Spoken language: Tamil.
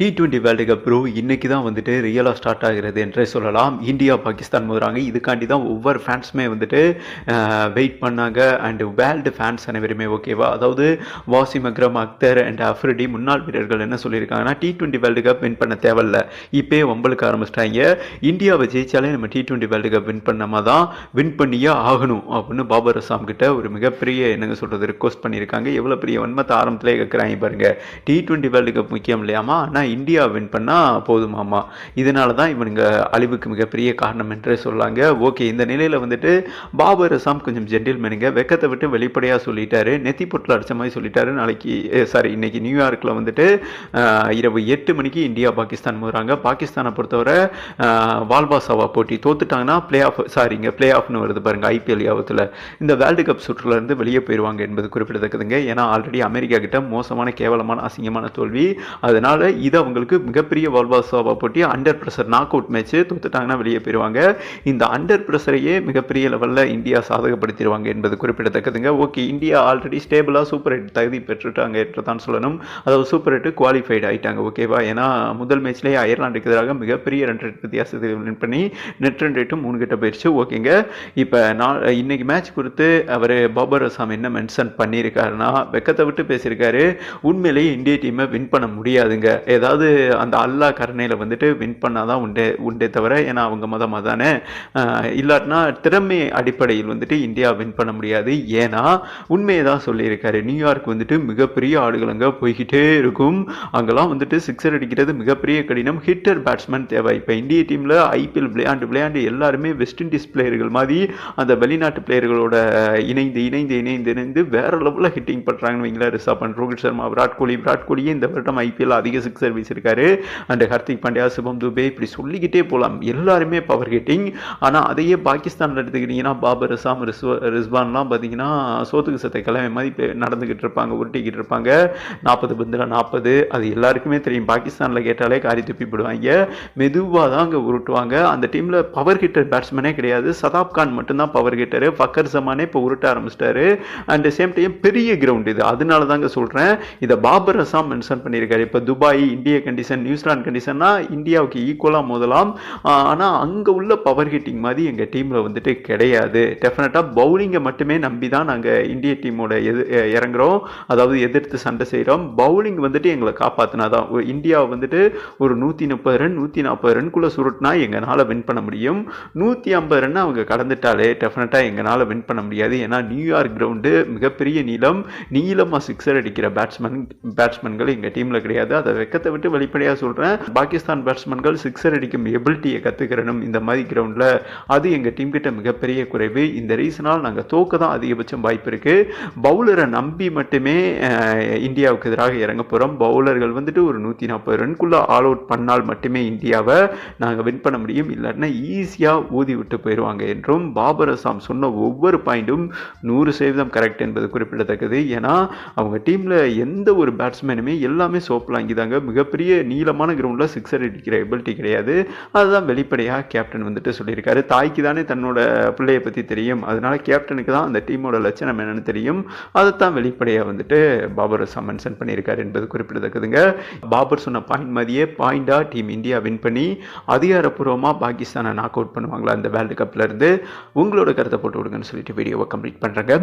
T twenty world cup bro இன்னைக்கு தான் வந்துட்டு ரியலாக ஸ்டார்ட் ஆகிறது என்றே சொல்லலாம். இந்தியா பாகிஸ்தான் மோதுறாங்க இதுக்காண்டி தான் ஒவ்வொரு ஃபேன்ஸுமே வந்துட்டு வெயிட் பண்ணாங்க. அண்டு வேர்ல்டு ஃபேன்ஸ் அனைவருமே ஓகேவா அதாவது வாசிம் அக்ரம் அக்தர் அண்ட் அஃப்ரிடி முன்னாள் வீரர்கள் என்ன சொல்லியிருக்காங்கன்னா T twenty world cup win பண்ண தேவையில்ல. இப்போயே ஒம்பளுக்கு ஆரம்பிச்சிட்டாங்க. இந்தியாவை ஜெயிச்சாலே நம்ம T twenty world cup win பண்ணாம தான் வின் பண்ணியே ஆகணும் அப்படின்னு பாபர் அசாம் கிட்ட ஒரு மிகப்பெரிய என்னங்க சொல்கிறது ரிக்வஸ்ட் பண்ணியிருக்காங்க. எவ்வளோ பெரிய வன்மத்தை ஆரம்பத்திலே கேட்குறாங்க பாருங்கள் டி டுவெண்ட்டி வேர்ல்டு கப் முக்கியம் இல்லையாமா? ஆனால் இந்தியா வின் பண்ணால் போதுமாமா இதனால தான் இவனுங்க அழிவுக்கு மிகப்பெரிய காரணம் என்றே சொல்லாங்க. ஓகே இந்த நிலையில் வந்துட்டு பாபர் அசாம் கொஞ்சம் ஜென்டில்மேனுங்க வெக்கத்தை விட்டு வெளிப்படையாக சொல்லிட்டாரு. நெத்தி பொட்டில் அடிச்ச மாதிரி சொல்லிட்டாரு. நாளைக்கு சாரி இன்னைக்கு நியூயார்க்கில் வந்துட்டு இரவு எட்டு மணிக்கு இந்தியா பாகிஸ்தான் போகிறாங்க பாகிஸ்தானை பொறுத்தவரை அஹ், வால்பாசாவா போட்டி தோத்துட்டாங்கன்னா பிளே ஆஃப் சாரிங்க பிளே ஆஃப்னு வருது பாருங்க ஐபிஎல் யாவத்தில். இந்த வேர்ல்டு கப் சுற்றுலேருந்து வெளியே போயிடுவாங்க என்பது குறிப்பிடத்தக்கதுங்க. ஏன்னா ஆல்ரெடி அமெரிக்கா கிட்ட மோசமான கேவலமான அசிங்கமான தோல்வி. அதனால இது அவங்களுக்கு மிகப்பெரிய வால்பாசாவா போட்டி. Under pressure knock out match தோத்துட்டாங்கன்னா வெளியே போயிடுவாங்க இந்த அண்டர் ப்ரெஷரையே மிகப்பெரிய லெவலில் இந்தியா சாதகப்படுத்திடுவாங்க என்பது குறிப்பிடத்தக்கதுங்க. ஓகே இந்தியா ஆல்ரெடி ஸ்டேபிளாக சூப்பர் எயிட் தகுதி பெற்றுட்டாங்க என்று தான் சொல்லணும். அதாவது சூப்பர் எட்டு குவாலிஃபைடு ஆகிட்டாங்க ஓகேவா ஏன்னா முதல் மேட்ச்லேயே அயர்லாண்டுக்கு எதிராக மிகப்பெரிய ரன் ரேட் வித்தியாசத்தை வின் பண்ணி நெட் ரன் ரேட்டும் மூணு கிட்ட போயிடுச்சு ஓகேங்க இப்போ நான் இன்னைக்கு மேட்ச் குறித்து அவர் பாபர் அசாம் என்ன மென்ஷன் பண்ணியிருக்காருன்னா வெக்கத்தை விட்டு பேசியிருக்காரு. உண்மையிலேயே இந்திய டீமை வின் பண்ண முடியாதுங்க. ஏதாவது அந்த அல்லா கருணையில் வந்துட்டு வின் பண்ணால் தான் உண்டே உண்டே தவிர ஏன்னா அவங்க மதமாக தானே இல்லாட்டினா திறமை அடிப்படையில் வந்துட்டு இந்தியா வின் பண்ண முடியாது. ஏன்னா உண்மையை தான் சொல்லியிருக்காரு. நியூயார்க் வந்துட்டு மிகப்பெரிய ஆடுகளங்கே போய்கிட்டே இருக்கும். அங்கெல்லாம் வந்துட்டு சிக்ஸர் அடிக்கிறது மிகப்பெரிய கடினம். ஹிட்டர் பேட்ஸ்மேன் தேவை. இப்போ இந்திய டீமில் ஐபிஎல் விளையாண்டு விளையாண்டு எல்லாருமே வெஸ்ட் இண்டீஸ் பிளேயர்கள் மாதிரி அந்த வெளிநாட்டு பிளேயர்களோட இணைந்து இணைந்து இணைந்து இணைந்து வேற லெவலில் ஹிட்டிங் பண்ணுறாங்கன்னு வைங்களேன். ரிஷப் பண்ட் ரோஹித் சர்மா விராட் கோலி விராட் கோலியே இந்த வருடம் ஐபிஎல் அதிக சிக்ஸ் சர்வீஸ் இருக்கார் அண்ட் ஹர்திக் பாண்டியா சிவம் துபே இப்படி சொல்லிக்கிட்டே போகலாம் எல்லாருமே பவர் ஹிட்டிங் ஆனால் அதையே பாகிஸ்தானில் எடுத்துக்கிட்டிங்கன்னா பாபர் அசாம் ரிஸ்வ ரிஸ்வான்லாம் பார்த்தீங்கன்னா சோத்துக்கு சத்தை கிழமை மாதிரி நடந்துக்கிட்டு இருப்பாங்க உருட்டிக்கிட்டு இருப்பாங்க. நாற்பது பந்தில் நாற்பது. அது எல்லாருக்குமே தெரியும். பாகிஸ்தானில் கேட்டாலே காரி துப்பி போடுவாங்க. மெதுவாக தான் அங்கே உருட்டுவாங்க. அந்த டீமில் பவர் ஹிட்டர் பேட்ஸ்மேனே கிடையாது. சதாப் கான் மட்டும்தான் பவர் ஹிட்டரு ஃபக்கர் ஜமானே இப்போ உருட்ட ஆரம்பிச்சிட்டாரு. அண்ட் சேம் டைம் பெரிய கிரவுண்ட் இது. அதனால தாங்க சொல்கிறேன் இதை பாபர் அசாம் மென்ஷன் பண்ணியிருக்காரு. இப்போ துபாய் இந்திய கண்டிஷன் நியூசிலாந்து கண்டிஷன்னா இந்தியாவுக்கு ஈக்குவலாக மோதலாம். ஆனால் அங்கே உள்ள பவர் ஹிட்டிங் மாதிரி எங்கள் டீமில் வந்துட்டு கிடையாது. டெஃபினட்டாக பவுலிங்கை மட்டுமே நம்பி தான் நாங்கள் இந்திய டீமோட எது இறங்குறோம். அதாவது எதிர்த்து சண்டை செய்கிறோம் பவுலிங் வந்துட்டு எங்களை காப்பாற்றினா தான் இந்தியா வந்துட்டு ஒரு நூற்றி முப்பது ரன் நூற்றி நாற்பது ரன்குள்ளே சுருட்டினா எங்களால் வின் பண்ண முடியும். நூற்றி ஐம்பது ரன் அவங்க கடந்துட்டாலே டெஃபினட்டாக எங்களால் வின் பண்ண முடியாது. ஏன்னா நியூயார்க் கிரவுண்டு மிகப்பெரிய நீளம். நீளமாக சிக்ஸர் அடிக்கிற பேட்ஸ்மேன் பேட்ஸ்மேன்கள் எங்கள் டீமில் கிடையாது. அதை வெக்கத்தை விட்டு வெளிப்படையாக சொல்கிறேன் பாகிஸ்தான் பேட்ஸ்மேன்கள் சிக்ஸர் அடிக்கும் எபிலிட்டியை கற்றுக்கிறனும் இந்த மாதிரி கிரவுண்டில் அது எங்கள் டீம் கிட்ட மிகப்பெரிய குறைவு. இந்த ரீசனால் நாங்கள் தோக்க தான் அதிகபட்சம் வாய்ப்பு இருக்குது பவுலரை நம்பி மட்டுமே இந்தியாவுக்கு எதிராக இறங்க போகிறோம் பவுலர்கள் வந்துட்டு ஒரு நூற்றி நாற்பது ரன்குள்ளே ஆல் அவுட் பண்ணால் மட்டுமே இந்தியாவை நாங்கள் வின் பண்ண முடியும். இல்லாட்டினா ஈஸியாக ஊதி விட்டு போயிடுவாங்க என்றும் பாபர் அசாம் சொன்ன ஒவ்வொரு பாயிண்ட்டும் நூறு சதவீதம் கரெக்ட் என்பது குறிப்பிடத்தக்கது. ஏன்னா அவங்க டீமில் எந்த ஒரு பேட்ஸ்மேனுமே எல்லாமே சோப்பில் தாங்க மிகப்பெரிய நீளமான கிரவுண்டில் சிக்ஸர் அடிக்கிற எபிலிட்டி கிடையாது. அதுதான் வெளிப்படையாக கேப்டன் வந்துட்டு சொல்லியிருக்காரு. தாய்க்கு தானே தன்னோட பிள்ளையை பற்றி தெரியும். அதனால கேப்டனுக்கு தான் அந்த டீமோட லட்சணம் என்னென்னு தெரியும். அதைத்தான் வெளிப்படையாக வந்துட்டு பாபர் அசாம் மென்ஷன் பண்ணியிருக்காரு என்பது குறிப்பிடத்தக்கதுங்க. பாபர் சொன்ன பாயிண்ட் மாதிரியே பாயிண்டாக டீம் இந்தியா வின் பண்ணி அதிகாரப்பூர்வமாக பாகிஸ்தானை நாக் அவுட் பண்ணுவாங்களா இந்த வேர்ல்டு கப்ல இருந்து? உங்களோட கருத்தை போட்டு விடுங்கன்னு சொல்லிட்டு வீடியோவை கம்ப்ளீட் பண்ணுறேங்க